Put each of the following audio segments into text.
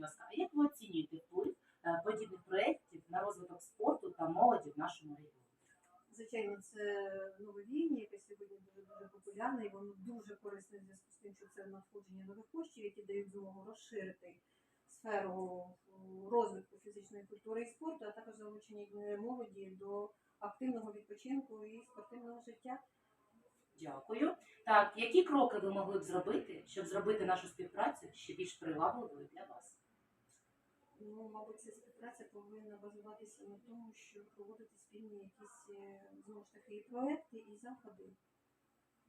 будь ласка, а як ви оцінюєте вплив е, подібних проєктів на розвиток спорту та молоді в нашому регіоні? Звичайно, це нововіяння, яке сьогодні дуже дуже популярне, і воно дуже корисне в зв'язку з тим, що це надходження нових коштів, які дають змогу розширити сферу розвитку фізичної культури і спорту, а також залучення е, молоді до активного відпочинку і спортивного життя. Дякую. Так, які кроки ви могли б зробити, щоб зробити нашу співпрацю ще більш привабливою для вас? Ну, мабуть, ця співпраця повинна базуватися на тому, що проводити спільні якісь е, знову ж таки і проекти, і заходи.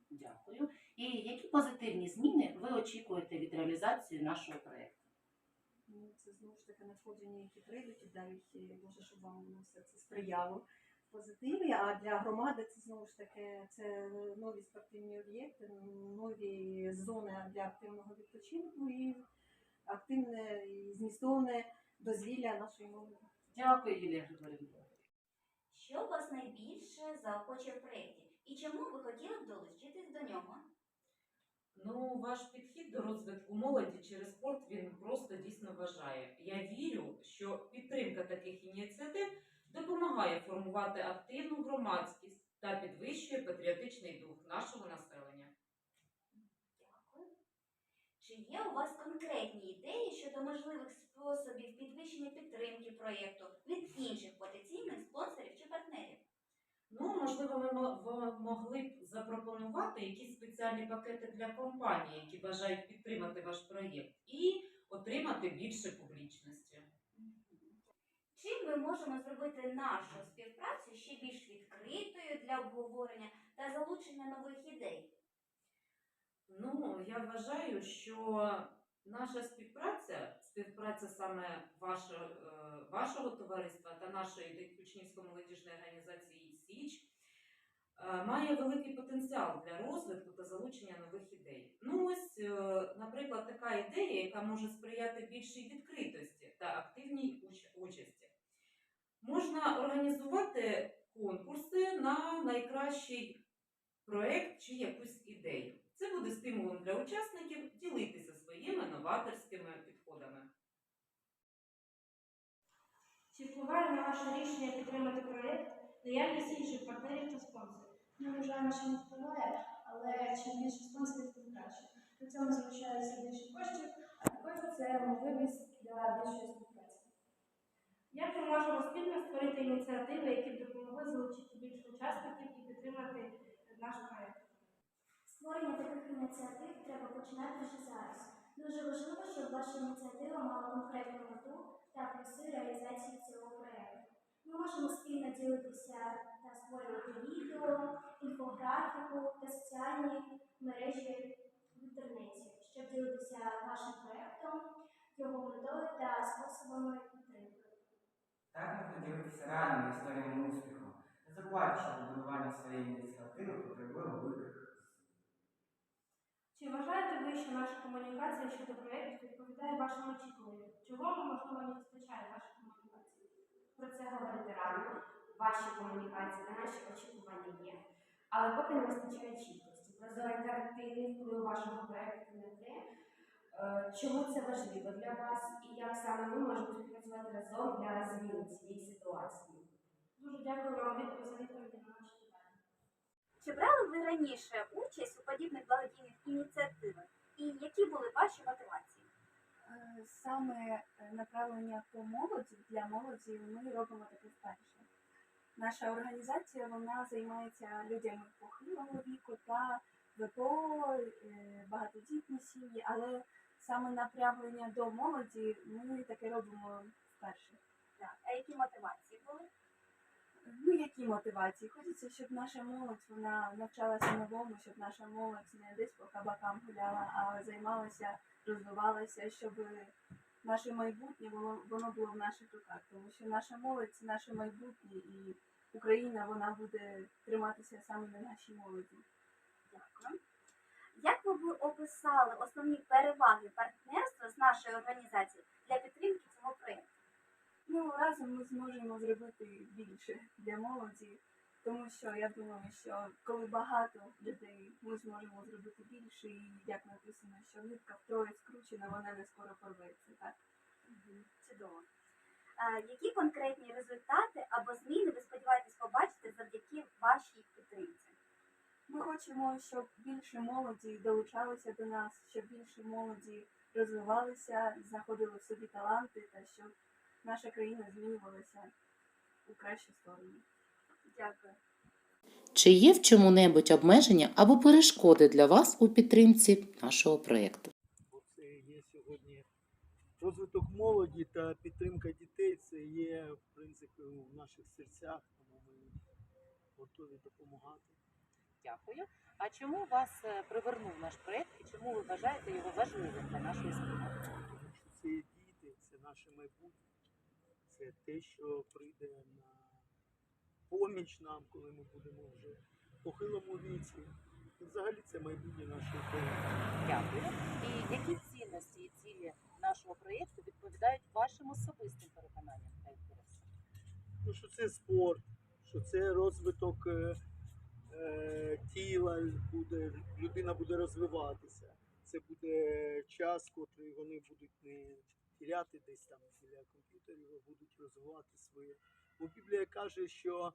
Дякую. І які позитивні зміни ви очікуєте від реалізації нашого проєкту? Ну, це знову ж таки надходження, які прийдуть, і дають е, Боже, щоб вам все це сприяло в позитиві. А для громади це знову ж таки це нові спортивні об'єкти, нові зони для активного відпочинку і активне і змістовне дозвілля нашої молоді. Дякую, Юлія Григорівна. Що вас найбільше заохочує в проєкті? І чому ви хотіли б долучитись до нього? Ну, ваш підхід до розвитку молоді через спорт він просто дійсно вважає. Я вірю, що підтримка таких ініціатив допомагає формувати активну громадськість та підвищує патріотичний дух нашого населення. Є у вас конкретні ідеї щодо можливих способів підвищення підтримки проєкту від інших потенційних спонсорів чи партнерів? Ну, можливо, ми могли б запропонувати якісь спеціальні пакети для компаній, які бажають підтримати ваш проєкт, і отримати більше публічності. Чим ми можемо зробити нашу співпрацю ще більш відкритою для обговорення та залучення нових ідей? Ну, я вважаю, що наша співпраця, співпраця саме вашого, е, вашого товариства та нашої учнівсько-молодіжної організації Січ е, має великий потенціал для розвитку та залучення нових ідей. Ну ось, е, наприклад, така ідея, яка може сприяти більшій відкритості та активній участі. Можна організувати конкурси на найкращий проект чи якусь ідею. Стимулом для учасників ділитися своїми новаторськими підходами. Чи впливає на ваше рішення підтримати проєкт наявність інших партнерів та спонсорів? Ми вважаємо, що не впливає, але чим більше спонсорів, тим краще. При цьому залучається більше коштів, а також це можливість для більшої співпраці. Як ми можемо спільно створити ініціативи, які б допомогли залучити більше учасників і підтримати наш проєкт? Створення таких ініціатив треба починати вже зараз. Дуже важливо, щоб ваша ініціатива мала конкретну мету та плюси реалізації цього проєкту. Ми можемо спільно ділитися та створювати відео, інфографіку та соціальні мережі в інтернеті, щоб ділитися вашим проєктом, його метою та способами підтримки. Так можна ділитися реальними історіями успіху. Не забувайте, що будування своєї ініціативи потребує великих. Чи вважаєте ви, що наша комунікація щодо проєкту відповідає вашим очікуванням? Чого можливо, не вистачає вашій комунікації? Про це говорити рано. Ваші комунікації та наші очікування є. Але поки не вистачає чіткості. Прозорий картини вплив вашого проєкту на те, е, чому це важливо для вас і як саме ми можемо співпрацювати разом для зміни цієї ситуації. Дуже дякую вам за відповіді на наші питання. Чи брали ви раніше участь у подібних благодійних ініціативах? І які були ваші мотивації? Е, Саме е, направлення по молоді для молоді ми робимо таке вперше. Наша організація вона займається людьми похилого віку та ВПО, е, багатодітні сім'ї, але саме направлення до молоді ми таке робимо вперше. Так. А які мотивації були? Ну, які мотивації? Хочеться, щоб наша молодь вона навчалася новому, щоб наша молодь не десь по кабакам гуляла, а займалася, розвивалася, щоб наше майбутнє воно, воно було в наших руках. Тому що наша молодь це наше майбутнє, і Україна вона буде триматися саме на нашій молоді. Дякую. Як ви описали основні переваги партнерства з нашою організацією для підтримки цього проєкту? Ну, разом ми зможемо зробити більше для молоді, тому що я думаю, що коли багато людей, ми зможемо зробити більше, і як написано, що нитка втроє скручена, вона не скоро порветься. Так? Чудово. А, які конкретні результати або зміни ви сподіваєтесь побачити завдяки вашій підтримці? Ми хочемо, щоб більше молоді долучалося до нас, щоб більше молоді розвивалися, знаходили в собі таланти та щоб наша країна змінювалася у кращу сторону. Дякую. Чи є в чому-небудь обмеження або перешкоди для вас у підтримці нашого проєкту? це є сьогодні розвиток молоді та підтримка дітей. Це є в принципі в наших серцях, тому ми готові допомагати. Дякую. А чому вас е, привернув наш проєкт і чому ви вважаєте його важливим для нашої спільноти? Тому що це є діти, це наше майбутнє, це те, що прийде на поміч нам, коли ми будемо вже в похилому віці. І взагалі це майбутнє нашої країни. Дякую. І які цінності і цілі нашого проєкту відповідають вашим особистим переконанням та інтересам? ну, що це спорт, що це розвиток е, е, тіла буде, людина буде розвиватися. Це буде час, котрий вони будуть не тіряти десь там біля комп'ютерів, будуть розвивати своє. Бо Біблія каже, що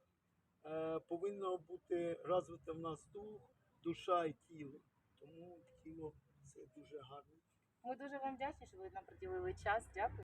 е, повинно бути розвита в нас дух, душа і тіло. Тому тіло це дуже гарно. Ми дуже вам вдячні, що ви нам приділили час. Дякую.